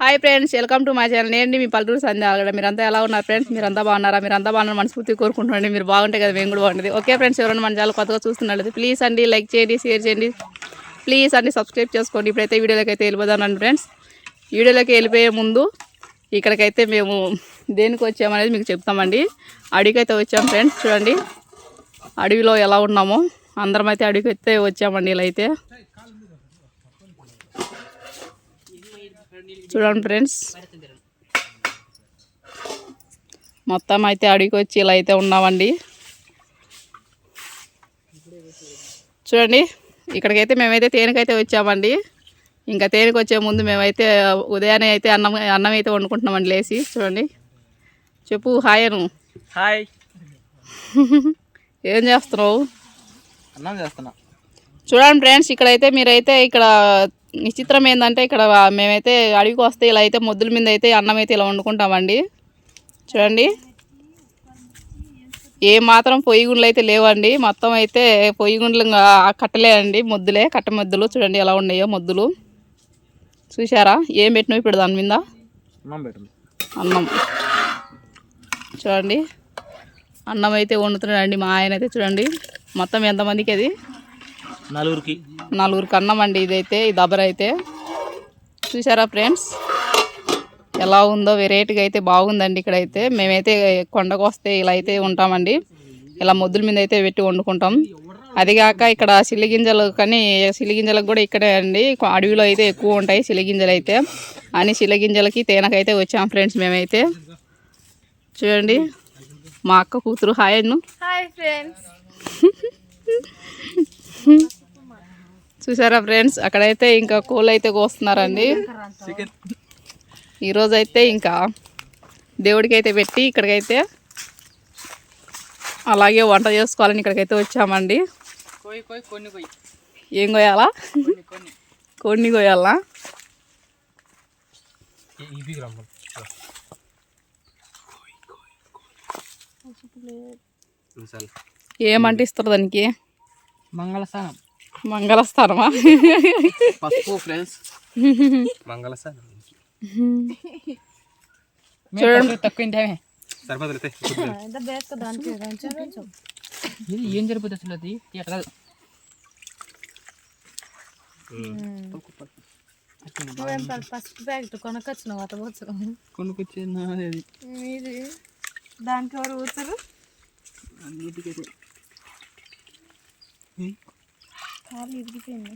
Hi friends welcome to my channel నేను మీ పల్లెటూరు సంధ్య ఆగడ మీరంతా ఎలా ఉన్నారు ఫ్రెండ్స్ మీరంతా బాగున్నారా? మీరంతా బాగున్నారు మనస్ఫూర్తి కోరుకుంటున్నాండి మీరు బాగుంటే కదా మేము కూడా బాగుంటుంది ఓకే ఫ్రెండ్స్ ఎవరైనా మన ఛానల్ కొత్తగా చూస్తున్నట్లయితే ప్లీజ్ అండి లైక్ చేయండి షేర్ చేయండి. ప్లీజ్ అండి సబ్స్క్రైబ్ చేసుకోండి. ఇప్పుడైతే వీడియోలోకి అయితే వెళ్ళిపోదానండి ఫ్రెండ్స్ వీడియోలోకి వెళ్ళిపోయే ముందు ఇక్కడికైతే మేము దేనికి వచ్చామనేది మీకు చెప్తామండి. అడవికైతే వచ్చాం ఫ్రెండ్స్ చూడండి. అడవిలో ఎలా ఉన్నామో. అందరం అయితే అడవికి అయితే వచ్చామండి ఇలా అయితే. చూడండి ఫ్రెండ్స్. మొత్తం అయితే అడవికి వచ్చి ఇలా అయితే ఉన్నామండి. చూడండి ఇక్కడికైతే మేమైతే తేనెకైతే వచ్చామండి. ఇంకా తేనెకి వచ్చే ముందు మేమైతే ఉదయాన్నే అయితే అన్నం అన్నం అయితే వండుకుంటున్నామండి లేచి. చూడండి. చెప్పు హాయ్ అను. హాయ్. ఏం చేస్తున్నావు? అన్నం చేస్తున్నా. చూడండి ఫ్రెండ్స్ ఇక్కడైతే మీరైతే ఇక్కడ విచిత్రం ఏంటంటే ఇక్కడ మేమైతే అడవికి వస్తే ఇలా అయితే ముద్దుల మీద అయితే అన్నం అయితే ఇలా వండుకుంటామండి. చూడండి. ఏ మాత్రం పొయ్యి గుండ్లు అయితే లేవండి. మొత్తం అయితే పొయ్యి గుండ్లు ఇంకా కట్టలే అండి ముద్దులే కట్ట ముద్దులు. చూడండి ఎలా ఉన్నాయో ముద్దులు. చూసారా ఏం పెట్టినావు ఇప్పుడు దాని మీద? అన్నం. చూడండి. అన్నం అయితే వండుతున్నాడండి మా ఆయన అయితే చూడండి. మొత్తం ఎంతమందికి అది? నలుగురికి. నలుగురికి అన్నం అండి ఇదైతే ఈ దబర అయితే. చూసారా ఫ్రెండ్స్? ఎలా ఉందో వెరైటీగా అయితే బాగుందండి ఇక్కడైతే. మేమైతే కొండకు వస్తే ఇలా అయితే ఉంటామండి. ఇలా ముద్దుల మీద అయితే పెట్టి వండుకుంటాం. అది కాక ఇక్కడ సిలిగింజలు కానీ సిలిగింజలకు కూడా ఇక్కడే అండి. అడవిలో అయితే ఎక్కువ ఉంటాయి సిలిగింజలు అయితే. అని సిలిగింజలకి తేనకైతే వచ్చాం ఫ్రెండ్స్ మేమైతే. చూడండి మా అక్క కూతురు హాయ్ అన్ను. Hi friends. చూసారా ఫ్రెండ్స్? అక్కడైతే ఇంకా కోళ్ళు అయితే కోస్తున్నారండి. చికెన్. ఈరోజు అయితే ఇంకా దేవుడికి అయితే పెట్టి ఇక్కడికైతే అలాగే వంట చేసుకోవాలని ఇక్కడికైతే వచ్చామండి. కోయి కోయి కొన్ని కోయి. ఏం కోయాలా? కొన్ని కొన్ని. కొన్ని కోయాలా? ఇవి రమ్మని. ఏమంటే ఇస్తారు దానికి? మంగళస్థానం మంగళస్థానమా పసుపు ఫ్రెండ్స్ మంగళస్థానం చూడండి. తక్కువ ఇంటే ఎంత బేస్త దానికి? కొంచెం కొంచెం. ఇది ఏం జరిపోతుంది అసలు అది? ప- పసుపు ప్యాకెట్ కొనకొచ్చినావు అత అది? ఇది దానికి ఎవరు ఊతురు అన్నిటికైతే కాలు ఇరిగిపోయింది.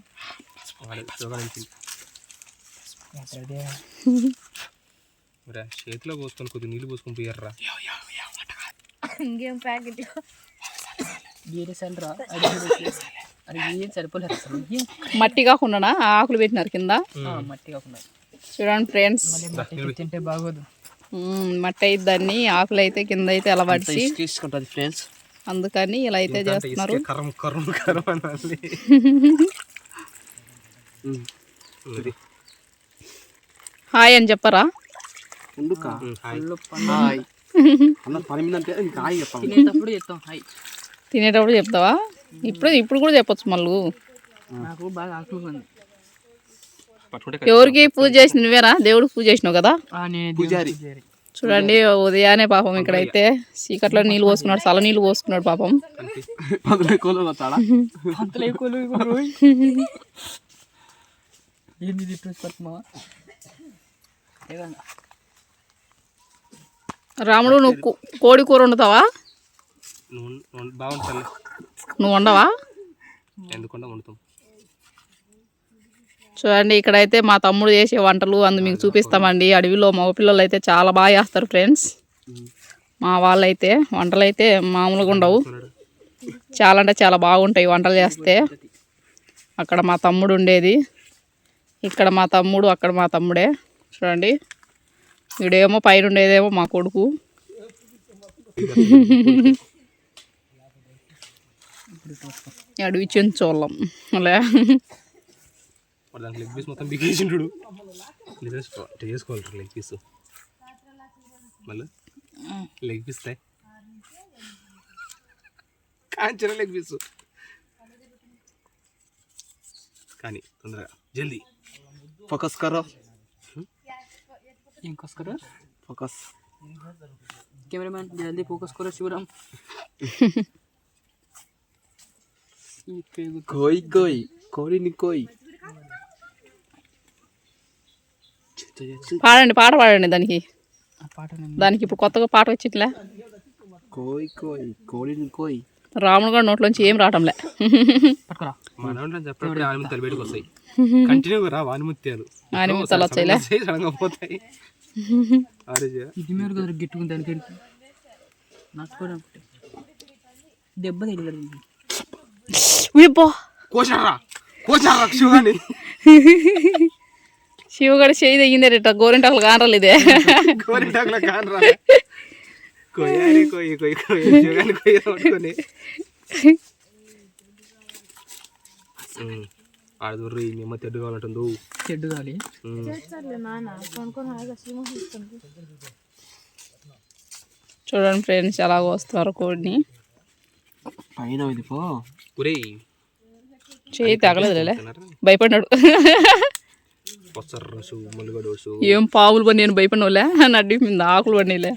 చేతిలో పోసుకొని కొద్దిగా నీళ్ళు పోసుకొని పోయారా ఇంకేం ప్యాకెట్ వేరే సెంటరా? అది ఏం సరిపోలేదు మట్టి కాకుండా ఆకులు పెట్టినారు కింద? ఆ, మట్టి కాకుండా. చూడండి ఫ్రెండ్స్. తింటే బాగోదు. మట్టి అయితే దాన్ని ఆకులు అయితే కింద అయితే అలా పడిచి తీసుకుంటుంది ఫ్రెండ్స్. అందుకని ఇలా అయితే చేస్తున్నారు. అనాలి. హాయ్ అని చెప్పరా? తినేటప్పుడు చెప్తాం హాయ్. తినేటప్పుడు చెప్తావా? ఇప్పుడు ఇప్పుడు కూడా చెప్పొచ్చు మళ్ళు. ఎవరికి పూజ చేసి నువ్వేనా? దేవుడికి పూజ చేసినావు కదా? పూజారి. చూడండి ఉదయాన్నే పాపం ఇక్కడైతే చీకట్లో నీళ్ళు పోసుకున్నాడు చల్ల నీళ్ళు పోసుకున్నాడు పాపం. రాముడు నువ్వు కోడి కూర వండుతావా? నువ్వు వండవా? ఎందుకుండా వండుతాం. చూడండి ఇక్కడైతే మా తమ్ముడు చేసే వంటలు అందు మీకు చూపిస్తామండి. అడవిలో మగపిల్లలు అయితే చాలా బాగా చేస్తారు ఫ్రెండ్స్. మా వాళ్ళైతే వంటలు అయితే మామూలుగా ఉండవు. చాలా అంటే చాలా బాగుంటాయి వంటలు చేస్తే. అక్కడ మా తమ్ముడు ఉండేది. ఇక్కడ మా తమ్ముడు అక్కడ మా తమ్ముడే. చూడండి. వీడేమో పైన ఉండేదేమో మా కొడుకు. అడవి చెంచోళ్ళం అలా వాడు దానికి లెగ్ పీస్ మొత్తం బిగేసిండు చేసుకోవాలి లెగ్ పీస్ మళ్ళీ లెగ్ పీస్ తాయి కాంచిన లెగ్ పీస్ కానీ తొందరగా జల్దీ ఫోకస్ కరో फोकस करो ఫోకస్ कैमरामैन जल्दी फोकस करो शिवराम ये फेगु- కోయి కోయి కోడిని పాడండి పాట పాడండి దానికి. ఆ పాట నేను దానికి ఇప్పుడు కొత్తగా పాట వచ్చిట్లే కోయి కోయి కోడిని కోయి. రాముడు గారి నోట్లోంచి ఏం రావటంలే. ఆనిముత్యాలు వచ్చాయిలే. దెబ్బ కోసారా కోసారా శివాని? శివగడ చేయి తెగిందే రేట గోరింటాకులు కానరాలు ఇదే. కోరిటాకుల కానరా కొయ్యాలి కొయ్యి కొయ్యి కొయ్యి శివాని కొయ్యి పట్టుకొని ఆడదుర్రి నిమ్మ తెడ్డు కావాలంటుందో. చెడ్డు ఫ్రెండ్స్ ఎలా వస్తారు కోడిని. పైన ఇది పో. ఒరే చేయి తగలేదులే. భయపడినాడు. ములుగడోసు ఏం పావులు పని నేను భయపడినోలే నడ్డి మీద ఆకులు పడినలే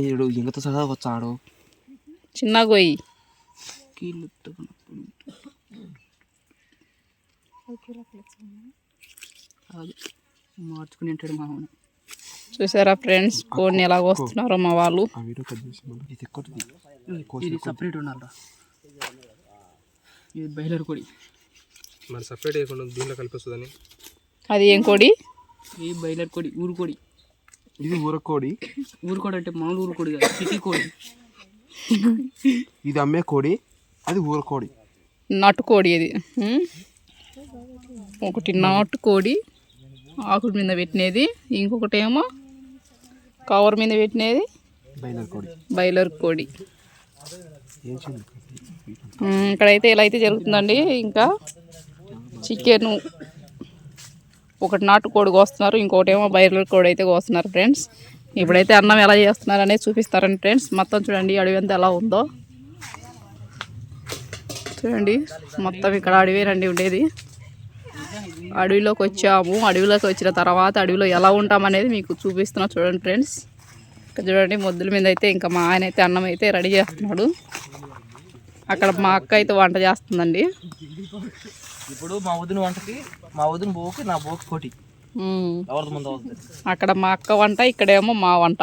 ఏడు ఇంకతో సహా వచ్చాడు. చిన్న గొయ్యి. కీళ్ళు ఎత్తుకున్నప్పుడు అది మార్చుకుని ఉంటాడు మా అవును చూసారా ఫ్రెండ్స్? కోడిని ఎలా వస్తున్నారో మా వాళ్ళు. ఆ వీడియో కట్ చేసి మళ్ళీ ఇది సపరేట్ ఉండాలిరా. ఇది బయలర్ కొడి. మరి సపరేట్ చేయకుండా దీంట్లో కలిపిస్తుందని అది ఏం కోడి? ఇది బయలర్ కొడి ఊరు కొడి. ఇది ఊరకోడి ఊరు కొడి అంటే మామూలు ఊరు కొడి కాదు సిటీ కోడి. ఇది అమ్మే కోడి అది ఊరకోడి నాటుకోడి ఇది. ఉమ్. ఒకటి నాటుకోడి ఆకుల మీద పెట్టినది. ఇంకొకటి ఏమో కవర్ మీద పెట్టినది. బయలర్ కోడి. బయలర్ కోడి. ఏం చేయాలి? ఉమ్, ఇక్కడైతే ఇలా అయితే జరుగుతుందండి ఇంకా చికెన్. ఒకటి నాటుకోడి కోస్తున్నారు ఇంకోటేమో ఏమో కోడి అయితే కోస్తున్నారు ఫ్రెండ్స్ ఇప్పుడైతే అన్నం ఎలా చేస్తున్నారు అనేది చూపిస్తారండి ఫ్రెండ్స్ మొత్తం చూడండి అడవి అంతా ఎలా ఉందో. చూడండి మొత్తం ఇక్కడ అడవేనండి ఉండేది. అడవిలోకి వచ్చాము. అడవిలోకి వచ్చిన తర్వాత అడవిలో ఎలా ఉంటామనేది మీకు చూపిస్తున్నా చూడండి ఫ్రెండ్స్ ఇక్కడ చూడండి మొద్దుల మీద అయితే ఇంకా మా ఆయన అయితే అన్నం అయితే రెడీ చేస్తున్నాడు. అక్కడ మా అక్క అయితే వంట చేస్తుందండి. ఇప్పుడు మా వదిన వంటకి మా వదిన బోకి నా బోకి కోటి. ఉమ్. ఎవరిది ముందు అవుతుంది అక్కడ మా అక్క వంట ఇక్కడేమో మా వంట.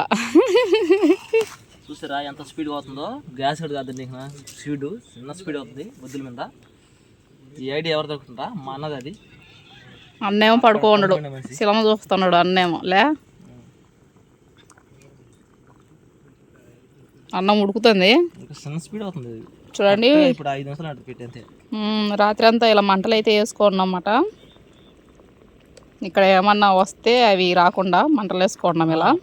చూసారా ఎంత స్పీడ్గా అవుతుందో గ్యాస్ కూడా కాదండి స్పీడ్ చిన్న స్పీడ్ అవుతుంది బొద్దుల మీద. ఈ ఐడియా ఎవరు దొరుకుతుందా మా అన్నది అది. అన్నేమో పడుకో ఉండడు శిలమ చూస్తున్నాడు అన్నేమో లే. అన్నం ఉడుకుతుంది. స్పీడ్ అవుతుంది. చూడండి. ఇప్పుడు ఐదు నిమిషాలు రాత్రి అంతా ఇలా మంటలు అయితే వేసుకోండి ఇక్కడ ఏమన్నా వస్తే అవి రాకుండా మంటలు వేసుకోండి ఇలా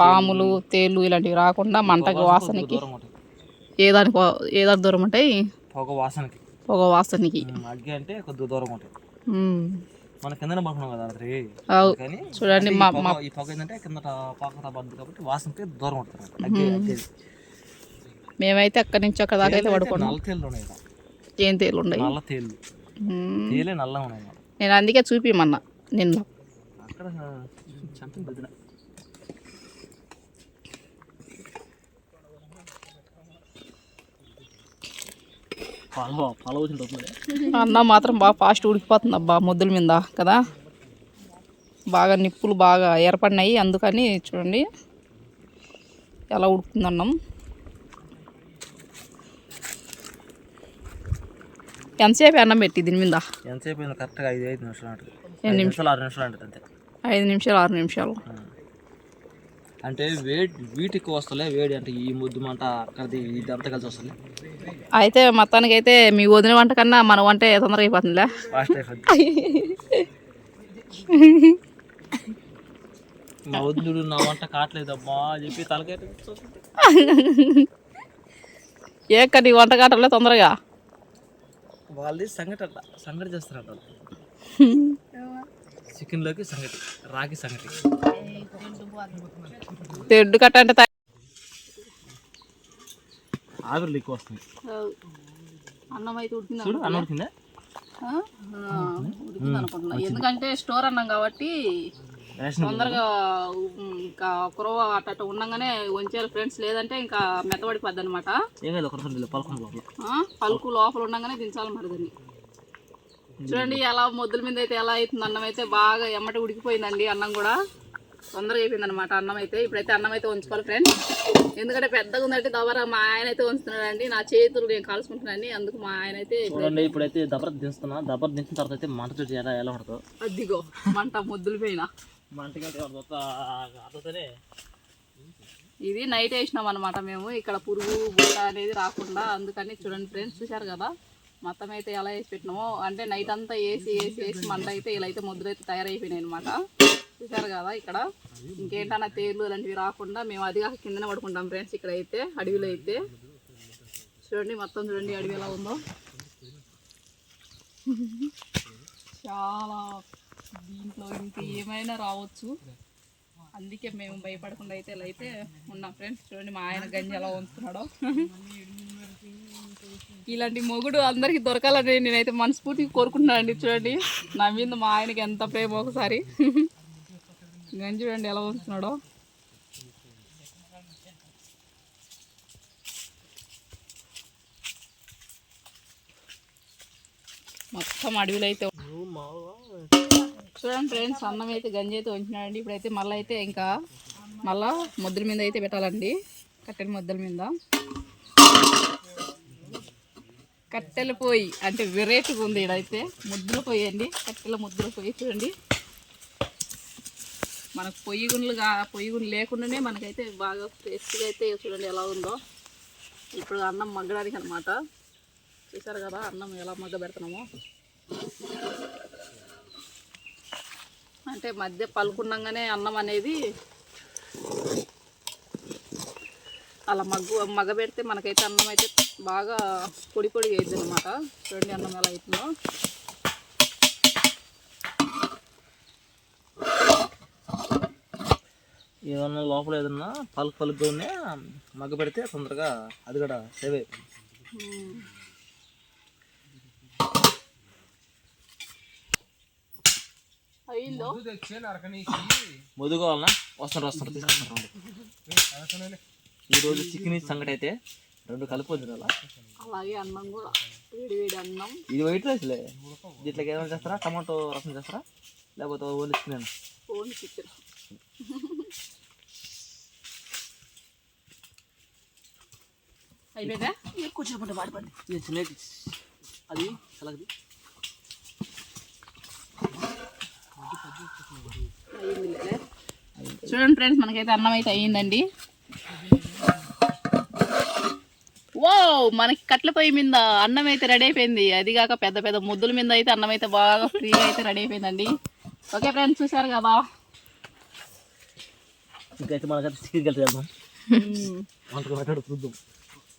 పాములు తేళ్ళు ఇలాంటివి రాకుండా మంటకి వాసనకి దూరం ఉంటాయి. ఏ దానికి వా- ఏ దాని దూరం ఉంటాయి? పొగ వాసనకి. పొగ వాసనకి. అంటే దూరం ఉంటాయి. మన కిందనే పడుకున్నాం కదా రాత్రి. కానీ చూడండి ఈ మా పొగ- మా ఈ పొగ ఏంటంటే కింద పడుతుంది కాబట్టి వాసనకి దూరం ఉంటుంది మేమైతే అక్కడి నుంచి అక్కడ దాకా అయితే పడుకున్నాం నల్ల తేళ్ళు ఉన్నాయి. ఏం తేళ్ళు ఉన్నాయి నల్ల తేళ్ళు మ్మ్. తేలే నల్లగా ఉన్నాయి. నేను అందుకే చూపిమన్నా నిన్న అక్కడ తింటుంది అన్నం మాత్రం బాగా ఫాస్ట్ ఉడికిపోతుంది అబ్బా ముద్దుల మీద కదా? బాగా నిప్పులు బాగా ఏర్పడినాయి అందుకని చూడండి ఎలా ఉడుకుతుంది అన్నం ఎంతసేపు అన్నం పెట్టి దీని మీద? ఎంతసేపు అయింది కరెక్ట్గా ఐదు ఐదు నిమిషాలు ఐదు నిమిషాలు? ఆరు నిమిషాలు అంటుంది అంతే. ఐదు నిమిషాలు ఆరు నిమిషాలు. అంటే వేడి వీటి ఎక్కువ వస్తలే వేడి అంటే ఈ ముద్దు మంట అక్కడిది ఇది అంతా కలిసి వస్తుంది అయితే మొత్తానికి అయితే మీ వదిన వంట కన్నా మన వంట తొందరగా అయిపోతుందిలే. మా వద్దుడు నా వంట కావట్లేదమ్మా చెప్పి ఏ నీ వంట కావటంలే తొందరగా? వాళ్ళది సంగటి అట్లా సంగటి చేస్తారంట. చికెన్లోకి సంగటి రాగి సంగటి తెడ్డు కట్ట అంటే ఆవిరిలు ఎక్కువ వస్తుంది. అన్నం అయితే ఉడికింది చూడు అన్న ఉడికిందా? ఆ? ఆ, ఉడికింది అనుకుంటున్నా. ఎందుకంటే స్టోర్ అన్నాం కాబట్టి తొందరగా ఇంకా కురవ అట్ట ఉండగానే వంచేయాలి ఫ్రెండ్స్. లేదంటే ఇంకా మెత్తబడిపోద్ది అనమాట పలుకు లోపల ఉండగానే దించాలి మరి దాన్ని. చూడండి ఎలా మొద్దుల మీద అయితే ఎలా అవుతుంది అన్నం అయితే బాగా ఎమ్మటి ఉడికిపోయిందండి అన్నం కూడా. తొందరగా అయిపోయింది అనమాట అన్నం అయితే ఇప్పుడైతే అన్నం అయితే ఉంచుకోవాలి ఫ్రెండ్స్ ఎందుకంటే పెద్దగా ఉందంటే దవర మా ఆయన అయితే ఉంచుతున్నాడండి నా చేతులు నేను కాల్చుకుంటున్నాను అందుకు మా ఆయన అయితే చూడండి ఇప్పుడైతే దబర దించుతున్నా. దబర దించిన తర్వాత అయితే మంట చూసి ఎలా ఎలా ఉంటుందో. అద్దిగో మంట ముద్దులు పోయినా ఇది నైట్ వేసినాం అనమాట మేము. ఇక్కడ పురుగు బుట్ట అనేది రాకుండా. అందుకని చూడండి ఫ్రెండ్స్ చూశారు కదా? మొత్తం అయితే ఎలా వేసి పెట్టినామో. అంటే నైట్ అంతా వేసి వేసి వేసి మంట అయితే ఇలా అయితే ముద్దులు అయితే తయారైపోయినాయి అనమాట చూసారు కదా ఇక్కడ? ఇంకేంటన్నా తేర్లు అలాంటివి రాకుండా మేము అది కాక కిందనే పడుకుంటాం ఫ్రెండ్స్ ఇక్కడ అయితే అడవిలో అయితే. చూడండి మొత్తం చూడండి అడవి ఎలా ఉందో. చాలా దీంట్లో ఇంక ఏమైనా రావచ్చు. అందుకే మేము భయపడకుండా అయితే ఇలా అయితే ఉన్నాం ఫ్రెండ్స్. చూడండి మా ఆయన గంజి ఎలా ఉంచుతున్నాడో. ఇలాంటి మొగుడు అందరికి దొరకాలని నేనైతే మనస్ఫూర్తిగా కోరుకుంటున్నాను అండి చూడండి. నా మీద మా ఆయనకి ఎంత ప్రేమ ఒకసారి. గంజి చూడండి ఎలా ఉంచుతున్నాడో మొత్తం అడవిలో అయితే చూడండి ఫ్రెండ్స్ అన్నం అయితే గంజి అయితే ఉంచినాడండి ఇప్పుడైతే మళ్ళీ అయితే ఇంకా మళ్ళా ముద్దల మీద అయితే పెట్టాలండి. కట్టెల ముద్దల మీద. కట్టెల పొయ్యి అంటే వెరైటీగా ఉంది ఇడైతే ముద్దలు పొయ్యి అండి కట్టెల ముద్దలు పొయ్యి చూడండి. మనకు పొయ్యి గుండ్లుగా పొయ్యి గుండ్లు లేకుండానే మనకైతే బాగా టేస్ట్గా అయితే చూడండి ఎలా ఉందో. ఇప్పుడు అన్నం మగ్గడానికి అనమాట చూసారు కదా అన్నం ఎలా మగ్గ పెడుతున్నామో. అంటే మధ్య పలుకున్నాగానే అన్నం అనేది అలా మగ్గు మగ్గ పెడితే మనకైతే అన్నం అయితే బాగా పొడి పొడి అవుతుంది అనమాట చూడండి అన్నం ఎలా అవుతుందో ఏదన్నా లోపల ఏదన్నా పలుకు పలుకుగా ఉన్నా మగ్గ పెడితే తొందరగా అది కూడా సేవ్ అయిపోయింది ముదుగు కావాలన్నా వస్తారు వస్తారు తీసుకొస్తారు ఈరోజు చికెన్ సంగటి అయితే రెండు కలిపి వద్దు అలా అలాగే అన్నం కూడా వేడి వేడి అన్నం. ఇది వైట్ రైస్లే దీంట్లోకి ఏమైనా చేస్తారా? టమాటో రసం చేస్తారా? లేకపోతే ఓన్లీ చికెన్? Phone chicken. అయిపోయిందా? ఇది చిన్న అది. చూడండి ఫ్రెండ్స్ మనకైతే అన్నం అయితే అయ్యిందండి. ఓ మనకి కట్ల పొయ్యి మీద అన్నం అయితే రెడీ అయిపోయింది. అది కాక పెద్ద పెద్ద ముద్దుల మీద అయితే అన్నం అయితే బాగా ఫ్రీగా అయితే రెడీ అయిపోయిందండి. ఓకే ఫ్రెండ్స్ చూసారు కదా? ఇంకైతే మనకైతే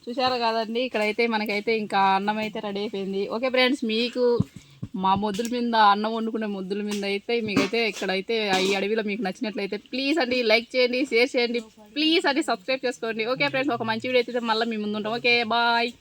చికెన్ కదండి. ఇక్కడైతే మనకైతే ఇంకా అన్నం అయితే రెడీ అయిపోయింది. ఓకే ఫ్రెండ్స్ మీకు మా ముద్దుల మీద అన్నం వండుకునే ముద్దుల మీద అయితే మీకైతే ఇక్కడైతే ఈ అడవిలో మీకు నచ్చినట్లయితే ప్లీజ్ అండి లైక్ చేయండి షేర్ చేయండి. ప్లీజ్ అండి సబ్స్క్రైబ్ చేసుకోండి. ఓకే ఫ్రెండ్స్ ఒక మంచి వీడియో అయితే మళ్ళీ మీ ముందు ఉంటాం. Okay bye